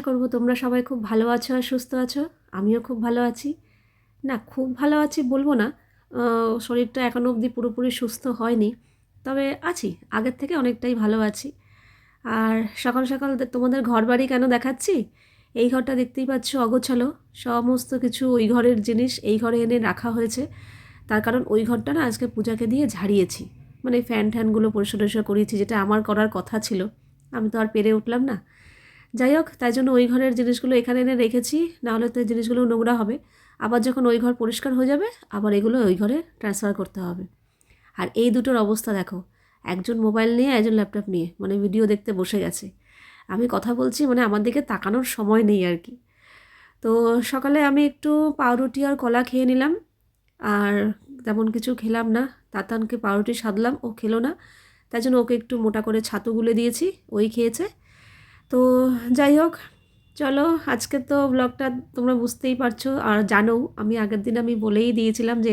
আশা করব তোমরা সবাই খুব ভালো আছো আর সুস্থ আছো। আমিও খুব ভালো আছি। না, খুব ভালো আছি বলব না। শরীরটা এখনও অবধি পুরোপুরি সুস্থ হয়নি। তবে আছি, আগের থেকে অনেকটাই ভালো আছি। আর সকাল সকাল তোমাদের ঘর বাড়ি কেন দেখাচ্ছি? এই ঘরটা দেখতেই পাচ্ছ অগোছালো। সমস্ত কিছু ওই ঘরের জিনিস এই ঘরে এনে রাখা হয়েছে। তার কারণ ওই ঘরটা না আজকে পূজাকে দিয়ে ঝাড়িয়েছি। মানে ফ্যান ট্যানগুলো পরিষ্কার করিয়েছি, যেটা আমার করার কথা ছিল। আমি তো আর পেরে উঠলাম না। যাই হোক, তাই জন্য ওই ঘরের জিনিসগুলো এখানে এনে রেখেছি নাহলে তো জিনিসগুলো নোংরা হবে। আবার যখন ওই ঘর পরিষ্কার হয়ে যাবে, আবার এগুলো ওই ঘরে ট্রান্সফার করতে হবে। আর এই দুটোর অবস্থা দেখো, একজন মোবাইল নিয়ে, একজন ল্যাপটপ নিয়ে মানে ভিডিও দেখতে বসে গেছে। আমি কথা বলছি মানে আমার দিকে তাকানোর সময় নেই আর কি। তো সকালে আমি একটু পাউরুটি আর কলা খেয়ে নিলাম, আর তেমন কিছু খেলাম না। তাতানকে পাউরুটি সাধলাম, ও খেলো না। তাই জন্য ওকে একটু মোটা করে ছাতু গুলে দিয়েছি, ওই খেয়েছে। তো যাই হোক, চলো আজকে তো ব্লগটা তোমরা বুঝতেই পারছ আর জানো, আমি আগের দিন আমি বলেই দিয়েছিলাম যে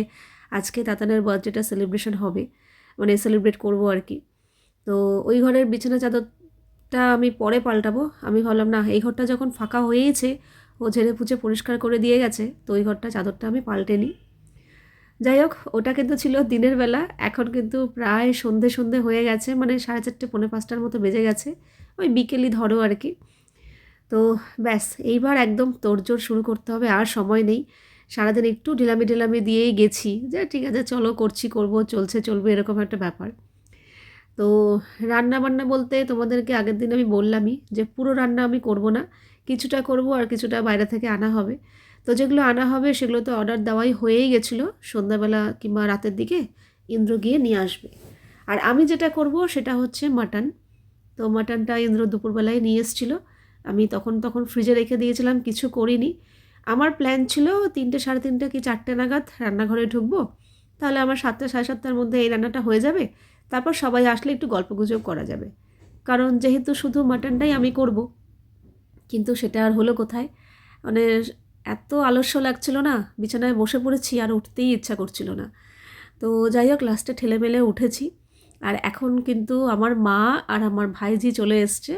আজকে তাতানের বার্থডেটা সেলিব্রেশন হবে মানে সেলিব্রেট করব আর কি। তো ওই ঘরের বিছানা চাদরটা আমি পরে পাল্টাবো, আমি ভাবলাম না, এই ঘরটা যখন ফাঁকা হয়েইছে ও ঝেড়ে পুছে পরিষ্কার করে দিয়ে গেছে, তো ওই ঘরটা চাদরটা আমি পাল্টে নিই। যাই হোক, ওটা কিন্তু ছিল দিনের বেলা, এখন কিন্তু প্রায় সন্ধে সন্ধে হয়ে গেছে মানে সাড়ে চারটে পৌনে পাঁচটার মতো বেজে গেছে। ওই বিকেলই ধরো আর কি। তো ব্যাস, এইবার একদম তোড়জোড় শুরু করতে হবে, আর সময় নেই। সারাদিন একটু ঢিলামি ঢিলামি দিয়েই গেছি, যে ঠিক আছে চলো করছি, করব, চলছে, চলবে এরকম একটা ব্যাপার। তো রান্না বান্না বলতে তোমাদেরকে আগের দিন আমি বললামই যে পুরো রান্না আমি করব না, কিছুটা করব আর কিছুটা বাইরে থেকে আনা হবে। তো যেগুলো আনা হবে সেগুলো তো অর্ডার দেওয়াই হয়েই গেছিল, সন্ধ্যাবেলা কিংবা রাতের দিকে ইন্দ্র গিয়ে নিয়ে আসবে। আর আমি যেটা করব সেটা হচ্ছে মাটন তো মাটনটা ইন্দ্র দুপুরবেলায় নিয়ে এসেছিল। আমি তখন তখন ফ্রিজে রেখে দিয়েছিলাম, কিছু করিনি। আমার প্ল্যান ছিল তিনটে সাড়ে তিনটে কি চারটে নাগাদ রান্নাঘরে ঢুকবো। তাহলে আমার সাতটা সাড়ে সাতটার মধ্যে এই রান্নাটা হয়ে যাবে। তারপর সবাই আসলে একটু গল্পগুজব করা যাবে। কারণ যেহেতু শুধু মাটনটাই আমি করব, কিন্তু সেটা আর হলো কোথায়? মানে এত আলস্য লাগছিল না, বিছানায় বসে পড়েছি আর উঠতেই ইচ্ছা করছিল না। তো যাই হোক লাস্টে ঠেলে মেলে উঠেছি। আর এখন কিন্তু আমার মা আর আমার ভাইজি চলে এসছে।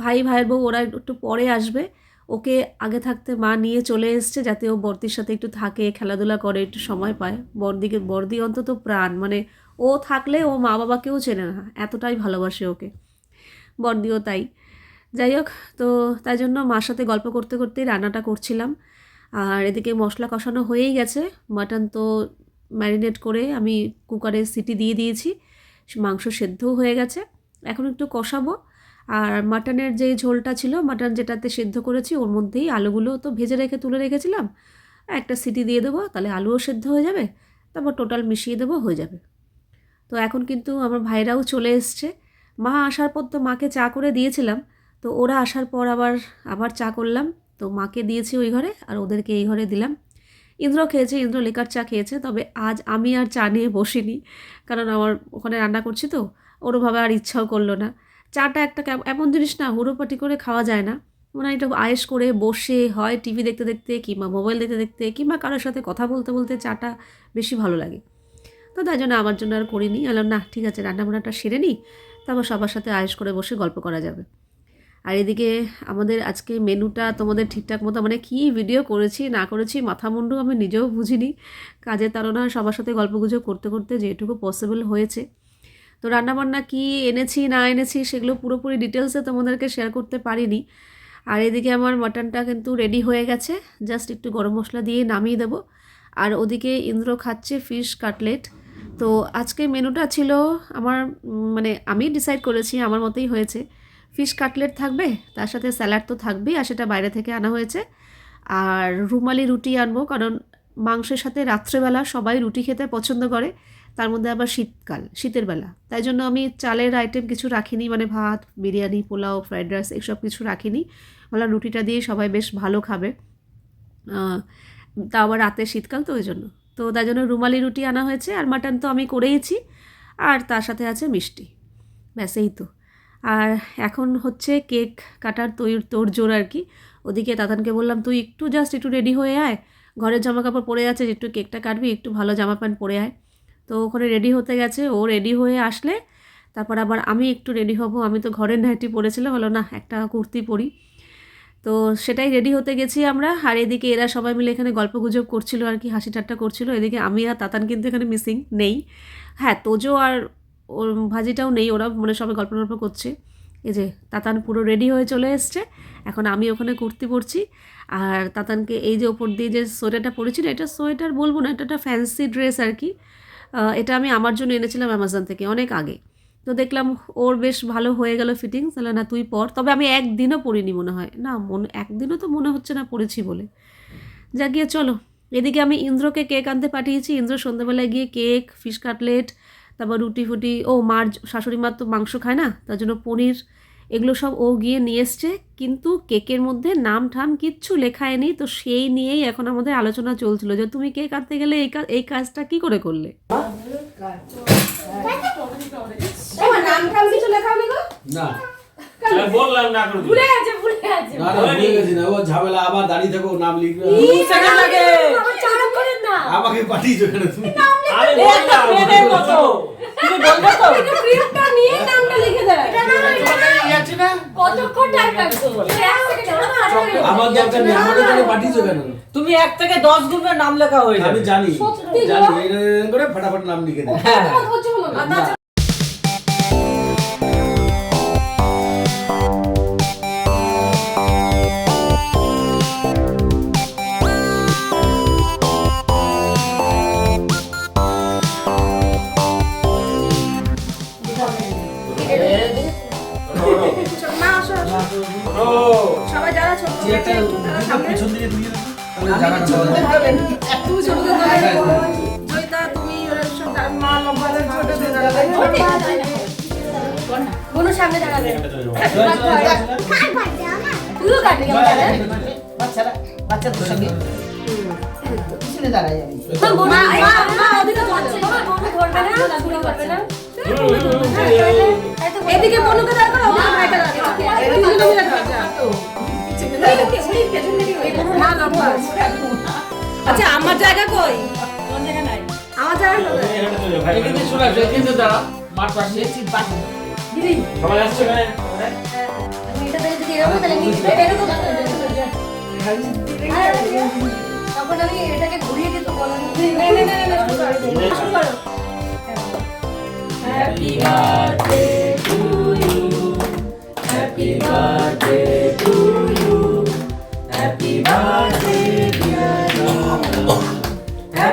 ভাই, ভাইয়ের বউ ওরা একটু পরে আসবে। ওকে আগে থাকতে মা নিয়ে চলে এসছে যাতে ও বর্দির সাথে একটু থাকে, খেলাধুলা করে, একটু সময় পায়। বর্দিকে, বর্দি অন্তত প্রাণ। মানে ও থাকলে ও মা বাবাকেও চেনে না, এতটাই ভালোবাসে ওকে। বর্দিও তাই। যাই হোক, তো তাই জন্য মার সাথে গল্প করতে, করতেই রান্নাটা করছিলাম। আর এদিকে মশলা কষানো হয়েই গেছে। মাটন তো ম্যারিনেট করে আমি কুকারে সিটি দিয়ে দিয়েছি। মাংস সেদ্ধও হয়ে গেছে। এখন একটু কষাবো। আর মাটনের যে ঝোলটা ছিল মাটন যেটাতে সেদ্ধ করেছি, ওর মধ্যেই আলুগুলো তো ভেজে রেখে তুলে রেখেছিলাম। একটা সিটি দিয়ে দেবো, তাহলে আলুও সেদ্ধ হয়ে যাবে, তারপর টোটাল মিশিয়ে দেবো, হয়ে যাবে। তো এখন কিন্তু আমার ভাইরাও চলে এসছে। মা আসার পর তো মাকে চা করে দিয়েছিলাম, তো ওরা আসার পর আবার আবার চা করলাম। তো মাকে দিয়েছি ওই ঘরে, আর ওদেরকে এই ঘরে দিলাম। ইন্দ্র খেয়েছে, ইন্দ্র লেকার চা খেয়েছে, তবে আজ আমি আর চা নিয়ে বসিনি। কারণ আমার ওখানে রান্না করছি তো ওরভাবে আর ইচ্ছাও করল না। চাটা একটা এমন জিনিস না, হুড়োপাটি করে খাওয়া যায় না। মানে একটু আয়েস করে বসে, হয় টিভি দেখতে দেখতে কিংবা মোবাইল দেখতে দেখতে কিংবা কারোর সাথে কথা বলতে বলতে চাটা বেশি ভালো লাগে। তো তাই জন্য আমার জন্য আর করিনি। বললাম, না, ঠিক আছে, রান্নাবান্নাটা সেরে নিই। তারপর সবার সাথে আয়েস করে বসে গল্প করা যাবে। আর এদিকে আমাদের আজকে মেনুটা তোমাদের ঠিকঠাক মতো মানে কী ভিডিও করেছি, না করেছি মাথা মুন্ডু আমি নিজেও বুঝিনি। কাজের তারা সবার সাথে গল্পগুজব করতে করতে যেটুকু পসিবল হয়েছে। তো রান্নাবান্না কি এনেছি, না এনেছি, সেগুলো পুরোপুরি ডিটেলসে তোমাদেরকে শেয়ার করতে পারিনি। আর এদিকে আমার মাটনটা কিন্তু রেডি হয়ে গেছে। জাস্ট একটু গরম মশলা দিয়ে নামিয়ে দেবো। আর ওদিকে ইন্দ্র খাচ্ছে ফিশ কাটলেট তো আজকে মেনুটা ছিল আমার মানে আমি ডিসাইড করেছি, আমার মতেই হয়েছে। ফিশ কাটলেট থাকবে, তার সাথে স্যালাড তো থাকবেই আর সেটা বাইরে থেকে আনা হয়েছে। আর রুমালি রুটি আনব, কারণ মাংসের সাথে রাত্রেবেলা সবাই রুটি খেতে পছন্দ করে, তার মধ্যে আবার শীতকাল, শীতের বেলা। তাই জন্য আমি চালের আইটেম কিছু রাখিনি মানে ভাত, বিরিয়ানি, পোলাও ফ্রাইড রাইস এসব কিছু রাখিনি। বললাম রুটিটা দিয়ে সবাই বেশ ভালো খাবে। তা আবার রাতে শীতকাল তো ওই জন্য। তো তাই জন্য রুমালি রুটি আনা হয়েছে, আর মাটন তো আমি করেইছি, আর তার সাথে আছে মিষ্টি। ব্যাস, এই তো। আর এখন হচ্ছে কেক কাটার তৈর জোর আর কি। ওদিকে দাদানকে বললাম, তুই একটু জাস্ট একটু রেডি হয়ে আয়। ঘরের জামা কাপড় পরে আছে, একটু কেকটা কাটবি, একটু ভালো জামা প্যান্ট পরে আয়। তো ওখানে রেডি হতে গেছে। ও রেডি হয়ে আসলে, তারপর আবার আমি একটু রেডি হব। আমি তো ঘরের নাইটি পরেছিলাম হলো না একটা কুর্তি পরি। তো সেটাই রেডি হতে গেছি আমরা। আর এদিকে এরা সবাই মিলে এখানে গল্প গুজব করছিল আর কি, হাসি ঠাট্টা করছিল। এদিকে আমি আর তাতান কিন্তু এখানে মিসিং নেই। হ্যাঁ তোজো আর ওর ভাজিটাও নেই, ওরা মানে সবাই গল্প গল্প করছে। এই যে তাতান পুরো রেডি হয়ে চলে এসছে। এখন আমি ওখানে কুর্তি পরছি। আর তাতানকে এই যে ওপর দিয়ে যে সোয়েটারটা পরেছি না এটা সোয়েটার বলব না, এটা একটা ফ্যান্সি ড্রেস আর কি। এটা আমি আমার জন্য এনেছিলাম অ্যামাজন থেকে অনেক আগে। তো দেখলাম ওর বেশ ভালো হয়ে গেল ফিটিংস তাহলে না, তুই পর। তবে আমি একদিনও পরিনি মনে হয়। না, মনে, একদিনও তো মনে হচ্ছে না পড়েছি বলে। যা গিয়ে চলো। এদিকে আমি ইন্দ্রকে কেক আনতে পাঠিয়েছি। ইন্দ্র সন্ধ্যাবেলায় গিয়ে কেক ফিশ কাটলেট তারপর রুটি ফুটি ও মার শাশুড়ি মার তো মাংস খায় না তার জন্য পনির এগুলো সব ও গিয়ে নিয়ে এসছে কিন্তু কেকের মধ্যে নাম ঠাম কিচ্ছু লেখায় নি তো সেই নিয়েই এখন আমাদের আলোচনা চলছিল যে তুমি কেক আনতে গেলে এই কাজ এই কাজটা কি করে করলে? নাম টাম কিছু লেখা না। বললাম না করে ভুলে আছে ভুলে আছে না না ভুলে গেছি। না ও ঝামেলা আবার দাঁড়িয়ে থাকো নাম লিখবে। সেকেন্ড লাগে। আমার করেন না। আমাকে পাঠিয়েছো কেন তুমি? আমি বললাম পেনের মতো। তুমি বলবে তো। এটা নিয়ে নামটা লিখে দেয়। এটা না না না। কতক্ষণ টাইম লাগবে? এক আমার দরকার নেই আমাকে কেন পাঠিয়েছো কেন? তুমি এক থেকে দশ গুণে নাম লেখা হয়ে আমি যাবে। জানি। জানি করে ফটাফট নাম লিখে দে হ্যাঁ কোনো সামনে দাঁড়াবে তুইও কাটবি বাচ্চারা বাচ্চাদের সঙ্গে পিছনে না এদিকে বনুকে দাঁড় করো আচ্ছা আমার জায়গা কই? আমার জায়গা কোথায়? এখানে চলে আসো এখানে দাঁড়া মাঠ পাশে দিদি সবাই আসছে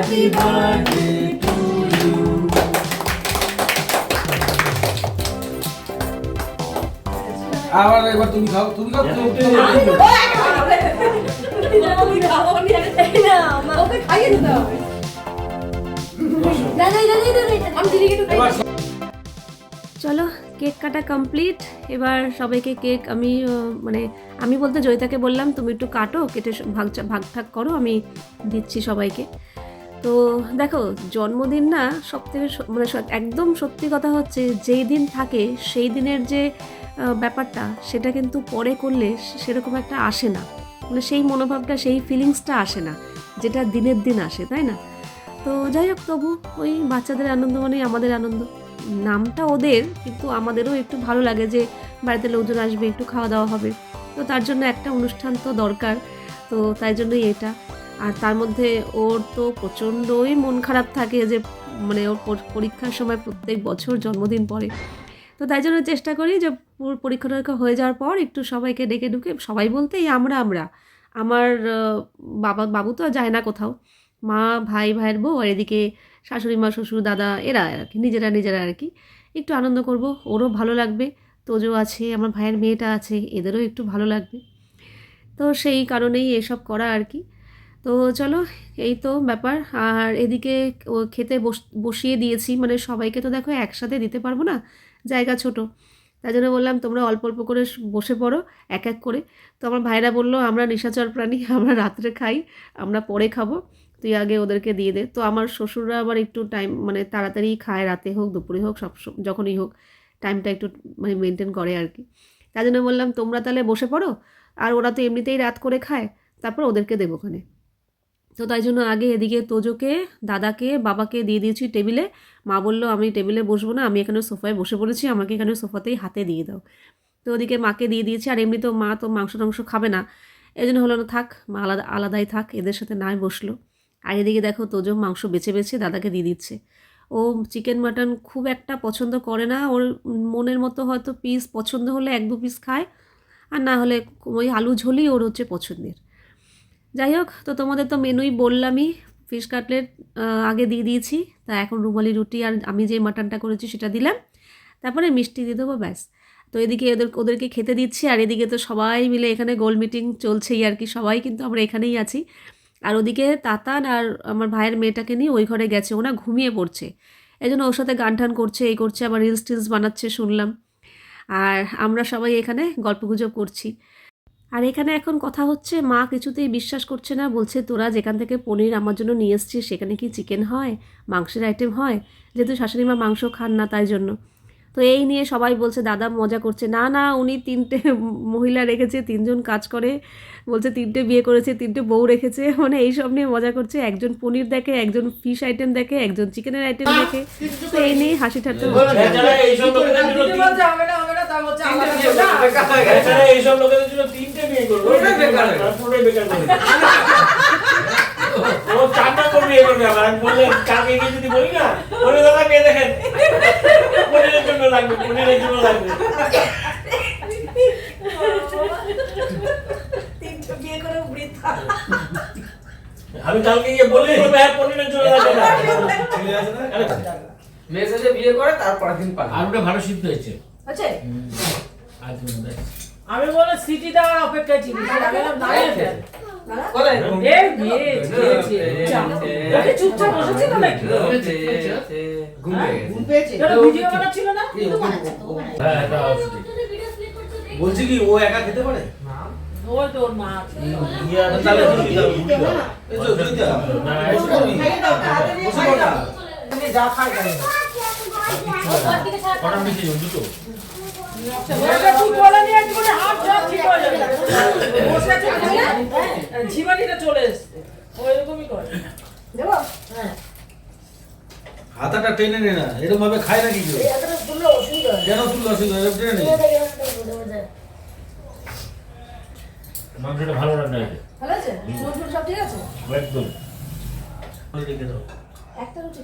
হ্যাপি বার্থডে টু ইউ আবার একবার তুমি খাও তুমি খাও তুমি তুমি- ওকে খাইয়ে দিতে হবে। এবার চলো কেক কাটা কমপ্লিট এবার সবাইকে কেক আমি মানে আমি বলতে জয়িতাকে বললাম তুমি একটু কাটো কেটে ভাগ চা- ভাগ ঠাক করো আমি দিচ্ছি সবাইকে। তো দেখো, জন্মদিন না সব থেকে মানে একদম সত্যি কথা হচ্ছে, যেই দিন থাকে সেই দিনের যে ব্যাপারটা সেটা কিন্তু পরে করলে সেরকম একটা আসে না। মানে সেই মনোভাবটা, সেই ফিলিংসটা আসে না, যেটা দিনের দিন আসে, তাই না? তো যাই হোক, তবু ওই বাচ্চাদের আনন্দ মানেই আমাদের আনন্দ। নামটা ওদের, কিন্তু আমাদেরও একটু ভালো লাগে যে, বাড়িতে লোকজন আসবে, একটু খাওয়া দাওয়া হবে। তো তার জন্য একটা অনুষ্ঠান তো দরকার, তো তাই জন্যই এটা। আর তার মধ্যে ওর তো প্রচণ্ডই মন খারাপ থাকে যে মানে ওর পরীক্ষার সময় প্রত্যেক বছর জন্মদিন পড়ে। তো তাই জন্য চেষ্টা করি যে, পুরো পরীক্ষা টরীক্ষা হয়ে যাওয়ার পর একটু সবাইকে ডেকে ঢুকে, সবাই বলতে এই আমরা আমরা। আমার বাবা, বাবু তো যায় না কোথাও। মা, ভাই, ভাইয়ের বউ আর এদিকে শাশুড়ি মা, শ্বশুর, দাদা, এরা আর কি, নিজেরা নিজেরা আর কি। একটু আনন্দ করব, ওরও ভালো লাগবে, তোজো আছে, আমার ভাইয়ের মেয়েটা আছে, এদেরও একটু ভালো লাগবে। তো সেই কারণেই এসব করা আর কি। তো চলো, এই তো ব্যাপার। আর এদিকে ও খেতে বস- বসিয়ে দিয়েছি। মানে সবাইকে তো দেখো একসাথে দিতে পারব না, জায়গা ছোট। তাই জন্য বললাম, তোমরা অল্প অল্প করে বসে পড়ো, এক এক করে। তো আমার ভাইরা বলল, আমরা নিশাচর প্রাণী আমরা রাত্রে খাই, আমরা পরে খাব। তুই আগে ওদেরকে দিয়ে দে। তো আমার শ্বশুররা আবার একটু টাইম মানে তাড়াতাড়ি খায়, রাতে হোক, দুপুরে হোক, সব যখনই হোক, টাইমটা একটু মানে মেনটেন করে আর কি। তাই জন্য বললাম, তোমরা তাহলে বসে পড়ো, আর ওরা তো এমনিতেই রাত করে খায়, তারপর ওদেরকে দেবো ওখানে। তো তাই জন্য আগে এদিকে তোজোকে, দাদাকে, বাবাকে দিয়ে দিয়েছি টেবিলে। মা বলল, আমি টেবিলে বসবো না, আমি এখানে সোফায় বসে পড়েছি, আমাকে এখানে সোফাতেই হাতে দিয়ে দাও। তো ওদিকে মাকে দিয়ে দিয়েছি, আর এমনি তো মা তো মাংস টাংস খাবে না। এই জন্য হলো না, থাক, মা আলাদা, আলাদাই থাক, এদের সাথে নাই বসল। আর এদিকে দেখো, তোজো মাংস বেছে বেছে দাদাকে দিয়ে দিচ্ছে। ও চিকেন মাটন খুব একটা পছন্দ করে না, ওর মনের মতো হয়তো পিস পছন্দ হলে এক দু পিস খায়, আর না হলে ওই আলু ঝোলই ওর হচ্ছে পছন্দের। যাই হোক, তো তোমাদের তো মেনুই বললামই ফিশ কাটলেট আগে দিয়ে দিয়েছি, তা এখন রুমালি রুটি আর আমি যে মাটনটা করেছি সেটা দিলাম, তারপরে মিষ্টি দিয়ে দেবো ব্যাস। তো এদিকে ওদের, ওদেরকে খেতে দিচ্ছি, আর এদিকে তো সবাই মিলে এখানে গোল মিটিং চলছেই আর কি, সবাই কিন্তু আমরা এখানেই আছি। আর ওদিকে তাতান আর আমার ভাইয়ের মেয়েটাকে নিয়ে ওই ঘরে গেছে ওনা ঘুমিয়ে পড়ছে। এই জন্য ওর সাথে গান টান করছে, এই করছে, আবার রিলস টিলস বানাচ্ছে, শুনলাম। আর আমরা সবাই এখানে গল্পগুজব করছি। আর এখানে এখন কথা হচ্ছে মা কিছুতেই বিশ্বাস করছে না বলছে তোরা যেখান থেকে পনির আমার জন্য নিয়ে এসছিস সেখানে কি চিকেন হয় মাংসের আইটেম হয়? যেহেতু শাশুড়ি মা মাংস খান না তাই জন্য। তো এই নিয়ে সবাই বলছে দাদা মজা করছে। না না উনি তিনটে মহিলা রেখেছে তিনজন কাজ করে। বলছে তিনটে বিয়ে করেছে তিনটে বউ রেখেছে। মানে এই সব নিয়ে মজা করছে। একজন পনির দেখে একজন ফিশ আইটেম দেখে একজন চিকেনের আইটেম দেখে। তো এই নিয়ে হাসি ঠাট্টা হচ্ছে। এইসব লোকেদের জন্য আমার তিনটে বিয়ে করবে। বেকার করে ও বিয়ে করবে আমি বললে কাকে গিয়ে যদি বলি না বলে দাদা কে দেখেন। পনিরের জন্য লাগবে পনিরের জন্য লাগবে। তিনটে বিয়ে করে বৃদ্ধা। আমি কালকে গিয়ে বলি হ্যাঁ পনিরের জন্য লাগবে। না? ছেলে আছে বিয়ে করে তারপরের দিন পাঠায় আলুটা ভালো সিদ্ধ হয়েছে। দেখ। আমি বলে সিটি দেওয়ার অপেক্ষায় ছিলি চুপচাপ বসেছিল নাকি? ভিডিও বানাচ্ছিল না? হ্যাঁ বলছি কি ও একা খেতে পারে ওই মা আছে। না, যা খাই খাই। কটা হয়ে যাবে। ঝিমানিটা চলে এসছে ওইরকমই করে হাতাটা টেনে নে না এরকম ভাবে খায় নাকি কেউ? কেন তুললো অসুবিধা? এরকম টেনে নে মাংসটা ভালো রান্না হয়েছে। ভালো আছে? সব ঠিক আছে? একদম। রেখে দাও। একটা রুটি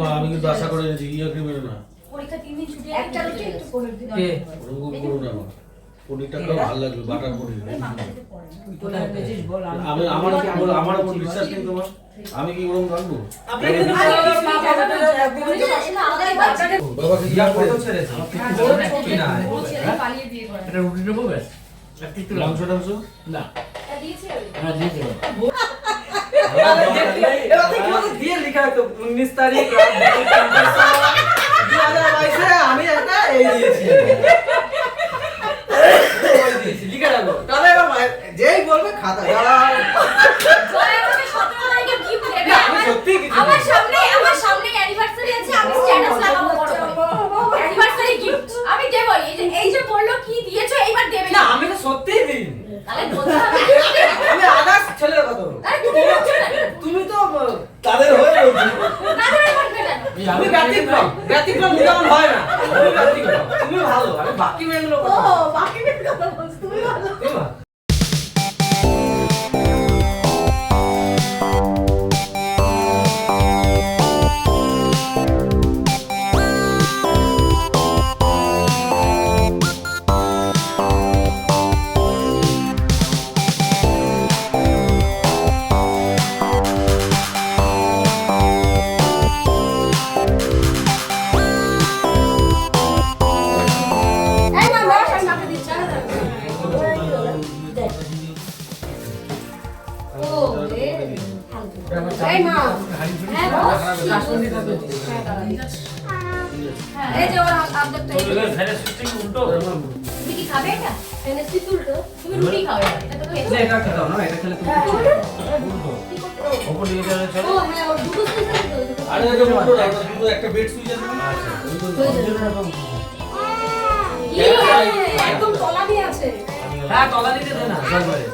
মা আমি কিন্তু আশা করে এনেছি ইয়ে ক্রিম এনো না। পরীক্ষা তিন দিন ছুটি একটা রুটি একটু পনির দিন। কে? ওরকম করো না আমার পনিরটা খাও ভালো লাগবে বাটার পনির। তোরা এনেছিস বল আমি আমি আমার কি বল আমার উপর বিশ্বাস নেই তোমার? আমি কি ওরকম পালিয়ে এটা রুটি নেব ব্যাস। একটু মাংস টাংস না। দিয়েছে? হ্যাঁ দিয়ে লেখা হতো উনিশ তারিখ দু হাজার বাইশে আমি একটা এই দিয়েছি লিখে রাখব। তাহলে যেই বলবে খাতা দাঁড়া জয় আমাকে 17 তারিখে gift দেবে। আমি আমার- সত্যি কিছু আমার দিইনি। সামনে আমার সামনে অ্যানিভার্সারি আছে আমি স্ট্যাটাস লাগাবো বড় করে অ্যানিভার্সারি গিফট আমি দেবো এই যে এই যে বলল কি দিয়েছ এইবার দেবে না আমি তো সত্যিই দিইনি তাহলে আমি আদার্স ছেলের কথা বলব। তুমি তো তাদের হয়ে তুমি ব্যতিক্রম। ব্যতিক্রম হয় না। তুমি ব্যতিক্রম। তুমি ভালো আমি বাকি মেয়েগুলো কথা বাকি একটা বেড সুইচ আছে। না ওই তো- হয়ে যাবে। কি হয়েছে? একদম তলা দিয়ে আছে। হ্যাঁ দে না জলবারে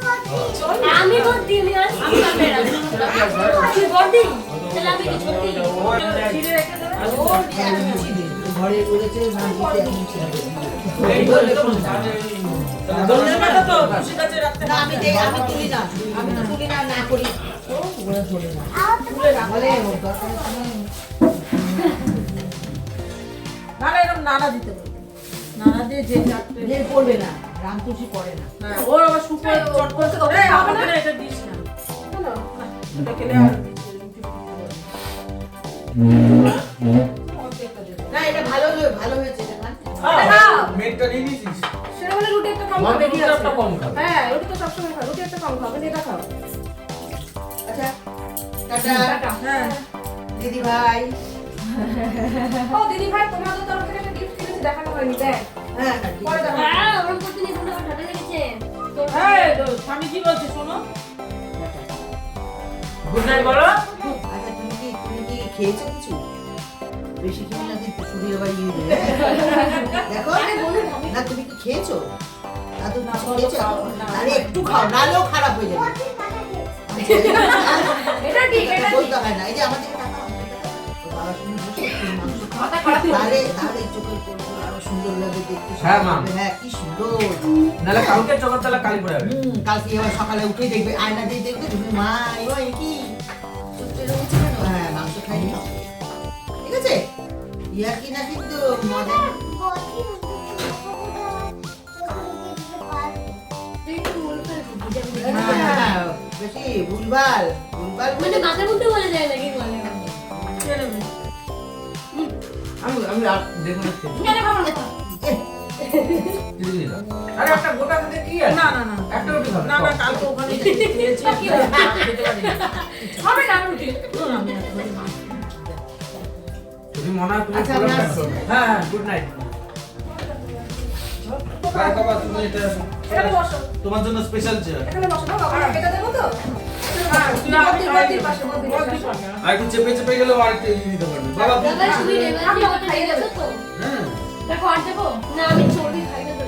আমি আমি তাহলে আমি কিছু ঘরে বলেছে। না আমি আমি তুলি না। আমি তো তুলি না না করি। না। না এরকম নানা দিতে বলবে। নানা দিয়ে যে করবে না। রাম তুলসী না। হ্যাঁ, ওর আবার শুকিয়ে চট করে ওকে এই, খাব আমাকে না? না? এটা দিস না। না, এটা খেলে আর না এটা ভালো ভালো হয়েছে এটা খান। খাও। মেটটা নিয়ে নিয়েছিস? সেটা বলে রুটি একটা কম খাবে রুটি একটা কম খাবে। হ্যাঁ রুটি তো সবসময় খাও রুটি একটা কম খাবে এটা খাও। আচ্ছা টাটা। টাটা। হ্যাঁ। দিদি ভাই। ও দিদি ভাই তোমাদের তরফ থেকে একটা গিফট কিনেছি দেখানো হয়নি দেখ। হ্যাঁ হ্যাঁ, পরে দেখাবো। হ্যাঁ স্বামী কি বলছে শোনো? গুড নাইট বলো। আচ্ছা তুমি কি তুমি কি খেয়েছো কিছু? বেশি খেয়ে না কিন্তু দেখো। আরে না তুমি কি খেয়েছো? দাদু না, কিছু খেয়েছো খাও, না। আরে একটু খাও নাহলেও খারাপ হয়ে যাবে। এটা ঠিক এটা বলতে হয় না এই যে তাকাও তো বাবা সুন্দর লাগে দেখতে হ্যাঁ, মা। হ্যাঁ কি সুন্দর। নাহলে কালকে চোখের তলা কালি পড়ে যাবে। হুম কালকে আবার সকালে উঠে দেখবে আয়না দিয়ে দেখবে তুমি মা এবার এ কি? হ্যাঁ মাংস খাইনি ঠিক আছে? ইয়া কি না কিন্তু মজা। হ্যাঁ বেশি ভুলভাল ভুলভাল মানে মাথার মধ্যে বলে যায় নাকি বলে। আমি আমি আর দেখুন একটু। কেন খাব না তো। দিদি আরে একটা গোটা খেতে কি আছে? না না না একটা রুটি খাবে। না না কালকে ওখানে খেয়েছি কি হবে? খেতে না রুটি? না, আমি না। মনে হয় তুমি আচ্ছা। হ্যাঁ হ্যাঁ গুড নাইট তুমি এটা বসো। তোমার জন্য স্পেশাল চেয়ার এখানে বসো না বাবা। এটা দেবো তো? আর একটু চেপে চেপে গেলেও আর একটু এগিয়ে দিতে পারবে। বাবা হ্যাঁ। দেখো আর দেবো না আমি চর্বি খাই না তো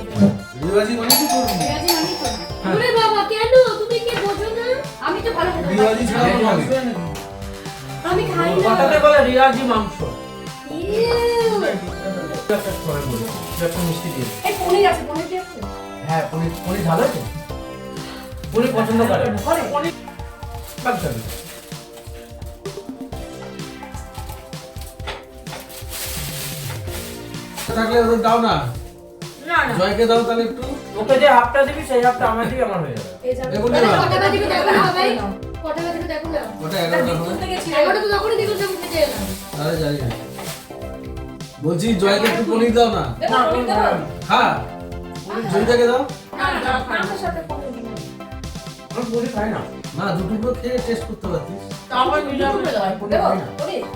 মানে কি করবি পেঁয়াজি মানি তো ওরে বাবা কেন? তুমি কি বোঝো না? আমি তো ভালো খেতে রিবাজি ছাড়া কোনো আমি খাই না। কথাতে বলে রিয়াজি মাংস। ইউ। একটা করে বলি একটা মিষ্টি দিয়ে দিই। এই পনির আছে? পনির হ্যাঁ পনির পনির ভালো আছে? পনির পছন্দ করে। বাচ্চা থাকলে ওদের দাও না। না না। জয়কে দাও তাহলে একটু। ওকে যে হাফটা দিবি সেই হাফটা আমার দিবি আমার হয়ে যাবে। তাহলে না। কটা বাজে দেখো না ভাই কটা বাজে দেখো না। ওটা এগারোটা হবে। এগারোটা তো তখনই দেখো আমি খেতে এলাম তাহলে জানি না। বলছি জয়কে একটু পনির দাও না। না, পনির দেবো? হ্যাঁ জয়টাকে দাও। না, না, না, না। আমার সাথে পনির দিন আমি পনির খাই না। না দুটো খেয়ে টেস্ট করতে পারতিস দেবো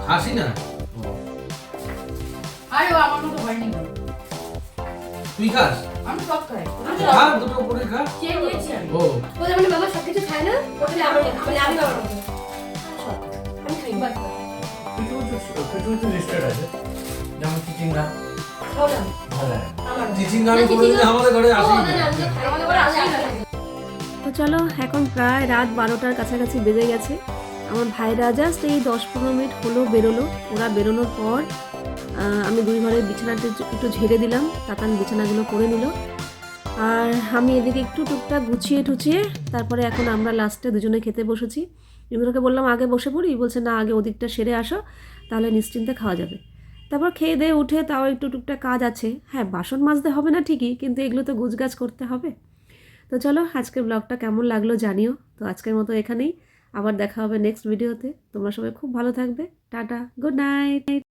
খাই না। আরে আমার মতো হয়নি গো। তুই খাস? আমি সব খাই। খা দুটো পনির খা। খেয়ে নিয়েছি আমি। ও। বলে মানে বাবা সব কিছু খায় না? বলে আমি মানে আমি বাবার মতো। আমি খাই বাস। বাস। কিছু কিছু কিছু কিছু লিস্টেড আছে। যেমন চিচিঙ্গা। খাও ভালো। লাগে আমি কোনোদিন আমাদের ঘরে আসি না আমাদের ঘরে না। তো চলো, এখন প্রায় রাত বারোটার কাছাকাছি বেজে গেছে। আমার ভাইরা জাস্ট এই দশ পনেরো মিনিট হলো বেরোলো। ওরা বেরোনোর পর আমি দুই ঘরের বিছানাটা একটু- ঝেড়ে দিলাম। তাতান বিছানাগুলো করে নিল। আর আমি এদিকে একটু টুকটাক গুছিয়ে টুছিয়ে, তারপরে এখন আমরা লাস্টে দুজনে খেতে বসেছি। ইমরানকে বললাম, আগে বসে পড়ি? বলছে, না, আগে ওদিকটা সেরে আসো, তাহলে নিশ্চিন্তে খাওয়া যাবে। তারপর খেয়ে দিয়ে উঠে তাও একটু টুকটাক কাজ আছে। হ্যাঁ বাসন মাজতে হবে না ঠিকই, কিন্তু এগুলো তো গুছগাছ করতে হবে। তো চলো আজকের ব্লগটা কেমন লাগল জানিও। তো আজকের মতো এখানেই। আবার দেখা হবে নেক্সট ভিডিওতে তোমরা সবাই খুব ভালো থাকবে। Tata good night